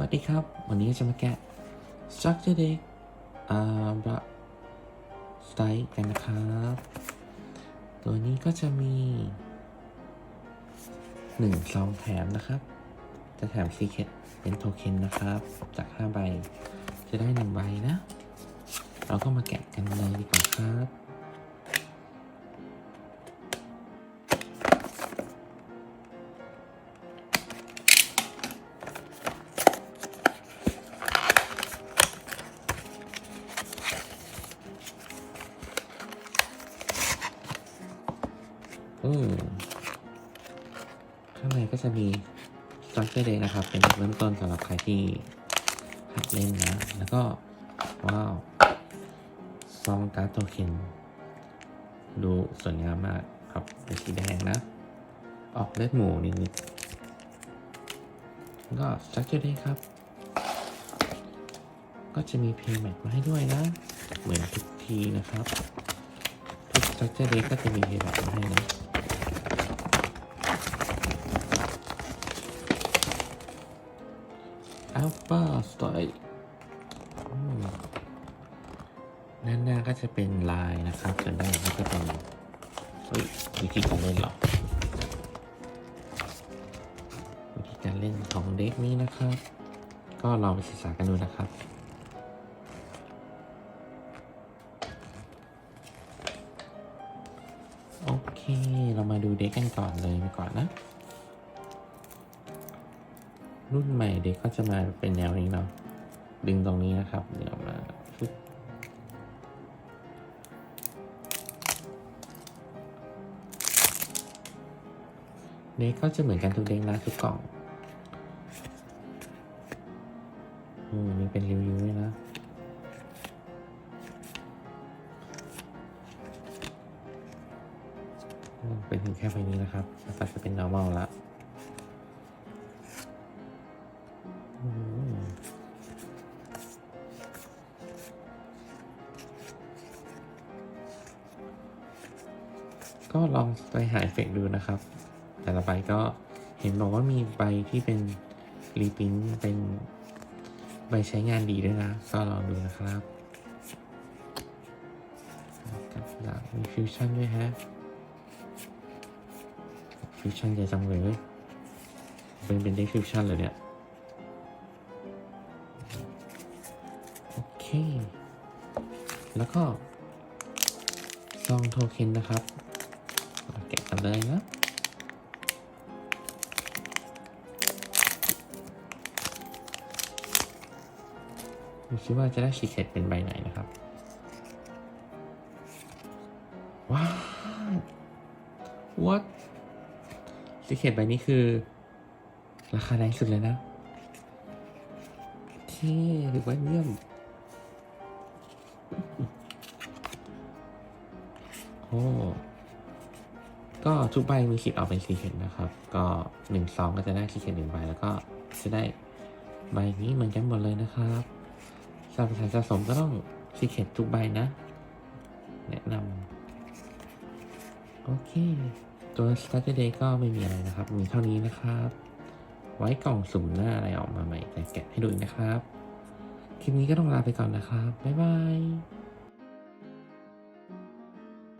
วัสดีครับ วันนี้จะมาแกะ Structure Deck อาบะสไตล์กันนะครับ ตัวนี้ก็จะมีหนึ่งซองแถมนะครับ จะแถมซีเคทเป็นโทเค็นนะครับ จาก 5 ใบ จะได้หนึ่งใบนะ เราก็มาแกะกันเลยดีกว่าครับ ข้างในก็จะมี Structure Deck นะครับ เป็นเริ่มต้นสำหรับใครที่หัดเล่นนะ แล้วก็ ว้าวซองการ์ดโทเค็นดูสวยงามมากครับเป็นสีแดงนะ ออกเลือดหมูนิดๆก็ Structure Deck ครับ ก็จะมี Play Mat มาให้ด้วยนะ เหมือนทุกทีนะครับ ทุก Structure Deck ก็จะมี Play Mat มาให้นะ อัลฟาสไตล์ด้านหน้าก็จะเป็นลายนะครับส่วนด้านหลังก็จะเป็นเฮ้ยวิธีการเล่นหรอวิธีการเล่นของเด็กนี้นะครับ ก็ลองไปศึกษากันดูนะครับโอเค เรามาดูเด็กกันก่อนเลยไปก่อนนะ รุ่นใหม่เด็กก็จะมาเป็นแนวนี้เนาะดึงตรงนี้นะครับ เดี๋ยวมาเด็กก็จะเหมือนกันทุกเด็กนะทุกกล่องอืมมีเป็นริ้วๆด้วยนะเป็นถึงแค่ใบนี้นะครับแล้วก็จะเป็น normal ละ ก็ลองไปหาเอฟเฟกต์ดูนะครับ แต่ละใบก็เห็นบอกว่ามีใบที่เป็นรีพินเป็นใบใช้งานดีด้วยนะ ก็ลองดูนะครับกับหลังมีฟิวชั่นด้วยฮะฟิวชั่นใหญ่จังเลยเว้ยเป็นเป็นได้ฟิวชั่นเลยเนี่ย โอเค แล้วก็ซองโทเค็นนะครับ แกะกันเลยนะดูซิว่าจะได้ชีเคตเป็นใบไหนนะครับ ว้าว what ชีเคตใบนี้คือ ราคาแรงสุดเลยนะเท่ถือว่าเยี่ยม โอ้ ก็ทุกใบมีสิทธิ์ออกเป็นซีเคทนะครับ ก็หนึ่งซองก็จะได้ซีเคทหนึ่งใบแล้วก็จะได้ใบนี้เหมือนกันหมดเลยนะครับสำหรับสายสะสมก็ต้องซีเคททุกใบนะ แนะนำโอเค ตัว Starter Day ก็ไม่มีอะไรนะครับ มีเท่านี้นะครับ ไว้กล่องสุ่มหน้าอะไรออกมาใหม่จะแกะให้ดูนะครับ คลิปนี้ก็ต้องลาไปก่อนนะครับ บ๊ายบาย